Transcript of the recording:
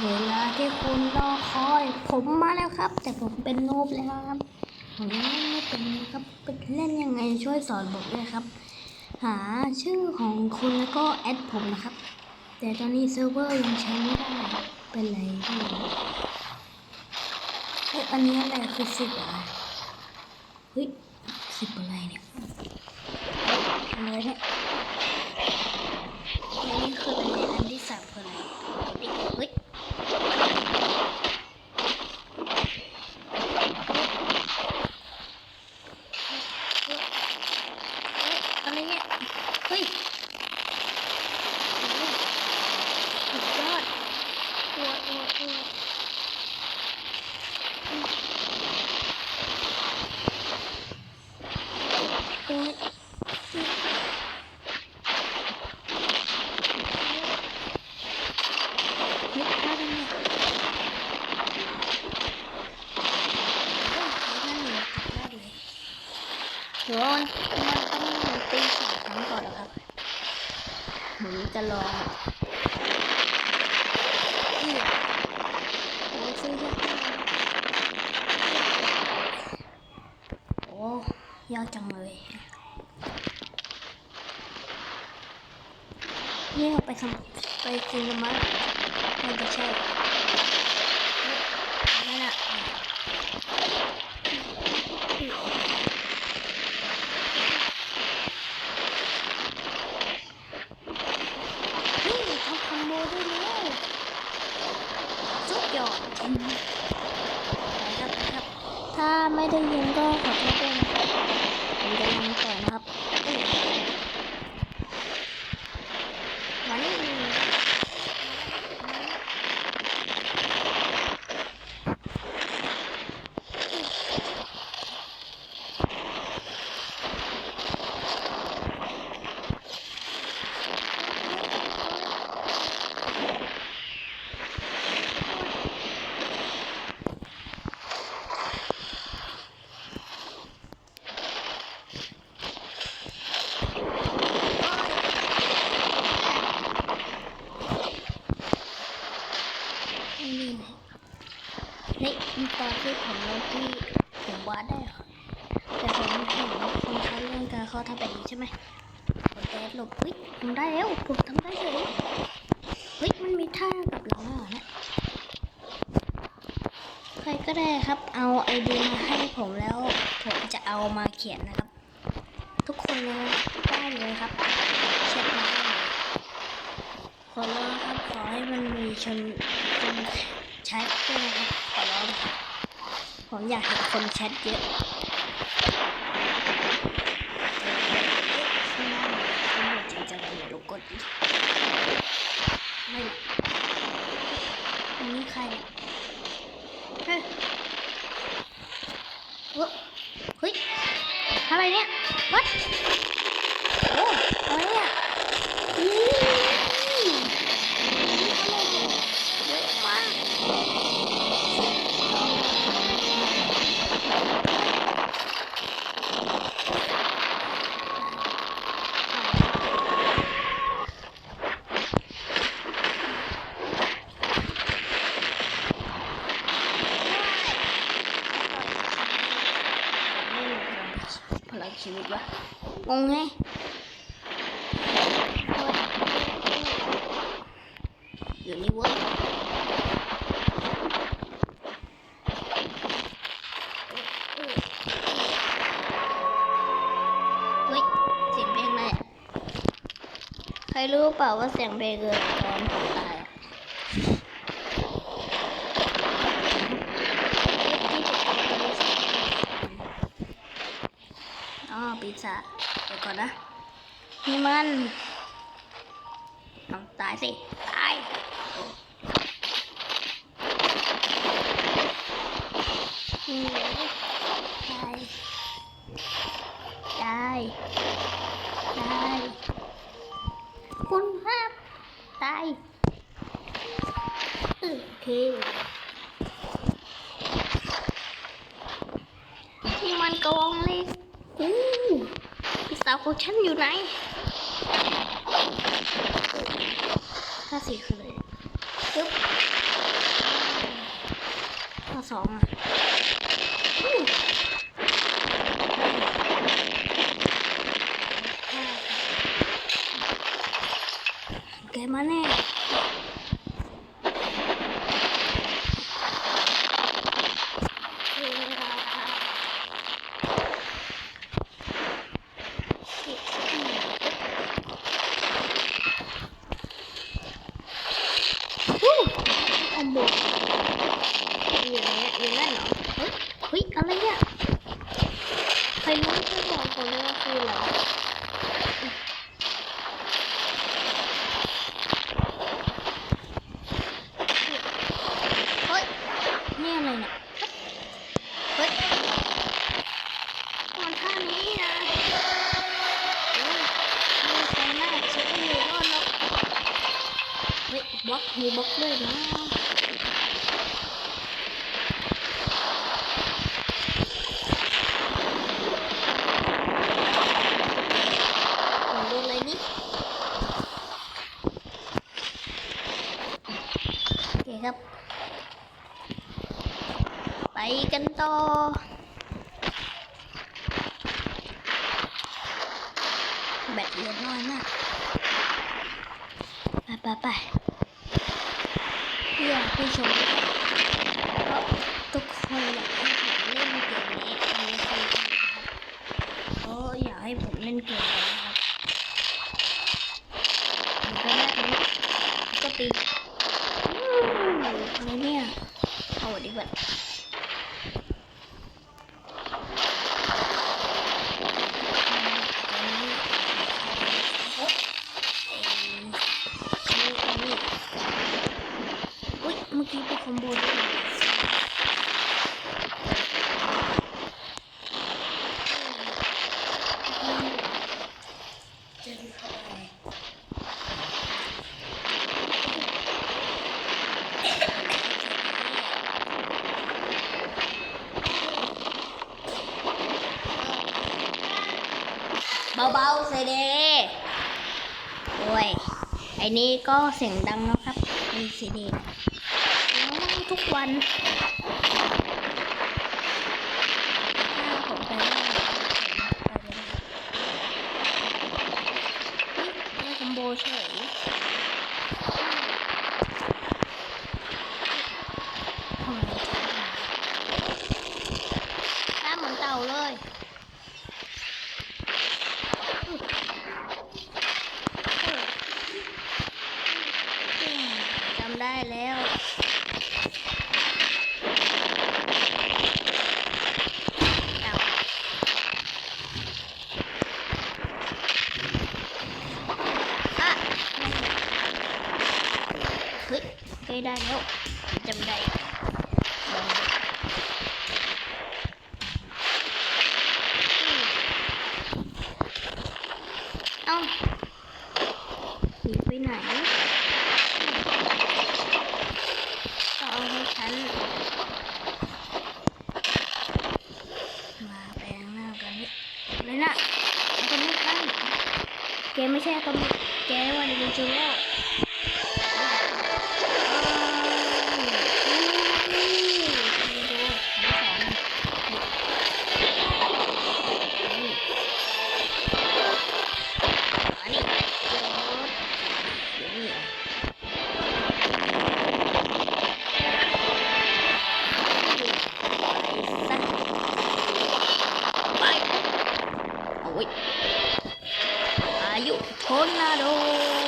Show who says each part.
Speaker 1: เวลาที่คุณรอคอย ผมมาแล้วครับ แต่ผมเป็นโนบแล้วครับ ผมยังไม่เป็นครับเป็นเล่นยังไงช่วยสอนผมด้วยครับ หาชื่อของคุณแล้วก็แอดผมนะครับ แต่ตอนนี้เซิร์ฟเวอร์ยังใช้ไม่ได้เป็นไรไม่รู้เฮ้ยอันนี้อะไรคือสิบอะไรเฮ้ยสิบอะไรเนี่ยอะไรเนี่ยอันนี้คืออะไรอันที่สามคืออะไรเฮ้ย อะไรเนี่ย เฮ้ยสุดยอดตัวตัวตัวโอ้ย เฮ้ยอะไรเนี่ยโอ้ยนั่นเลยนั่นเลยเดี๋ยวมันต้องตีสามครั้งก่อนเหรอครับผมจะลองนี่โอ้ยซื้อยากมากโอ้ ยากจังเลยนี่เราไปทำไปกินกันมั้ยน่าจะใช่นั่น่ะนี่ทำคอมโบได้แล้วสุดยอดนะครับนถ้าไม่ได้ยินก็ขอโทษด้วย นะครับผมจะยังต่อนะครับอื้อมานี่นี่นี่มี ตอนที่ผมลงที่ผมวาดได้เหรอแต่ผมเห็นคนเขาเรื่องการเขาทำแบบนี้ใช่ไหมกดแอดหลบเฮ้ยทำได้แล้วผมทำได้เลยเฮ้ยมันมีท่ากับเราแล้วเหรอเนี่ยใครก็ได้ครับ เอาไอเดียมาให้ผมแล้วผมจะเอามาเขียนนะครับ ทุกคนเลยได้เลยครับเช็คมาขอร้องครับขอให้มันมีชนคนแชทด้วยนะครับขอร้องครับ ผมอยากเห็นคนแชทเยอะข้างหน้าตำรวจจจังเลยอย่าลงกดไม่อันนี้ใครเนี่ยเฮ้ยเฮ้ยเฮ้ยอะไรเนี่ย what รรู้เปล่าว่าเสียงเพลงเกิดตอนผมตายอะอ๋อปีศาจเดี๋ยวก่อนนะนี่มันต้องตายสิ โอเคนี่มันกระวองเล็กอู้พี่สาวของฉันอยู่ไหนห้าสี่คือเลยปึ๊บสองอะอู้ห้า แกมาแน่วู้คอมโบอยู่ไหนอะอยู่นั่นเหรอเฮ้ยเฮ้ยอะไรเนี่ยใครรู้ช่วยบอกผมด้วยว่าคืออะไรเฮ้ย นี่อะไรเนี่ย เฮ้ยตอนท่านี้นะโอ้ยมีใครน่าฉันไม่อยู่รอดหรอก เฮ้ยบล็อกมีบล็อกด้วยนะผมโดนอะไรนี่โอเคครับ ไป กันต่อแบตเหลือน้อยมากไปไปไปเพื่อผู้ชมเพราะทุกคนอยากให้ผมเล่นเกมนี้อันนี้คือนะครับเพราะอยากให้ผมเล่นเกมนี้นะครับมันก็ได้นี้ก็ตีอู้อะไรเนี่ยเอาดีกว่าอันนี้เฮ้ยเอ้ย นี่อันนี้อุ้ย เมื่อกี้ไปคอมโบด้วยเบาๆเสเดโอ้ยไอ้นี่ก็เสียงดังนะครับมีซีดีแล้วนั่ง ทุกวันถ้าผมไปว่าผมไปเลยนะครับเฮ้ยได้คอมโบเฉยทำไมช้าเหมือนเต่าเลยอุ๊ยอุ๊ยจำได้แล้วเอาอะเฮ้ยเคยได้แล้วจำได้ลองดูเอ้าหนีไปไหนก็เอาให้ฉัน มาแปลงหน้ากันนี่เลยนะเอาตรงนี้กันแกไม่ใช่ตรงนี้แกวันดีจูแล้ว ไว้อ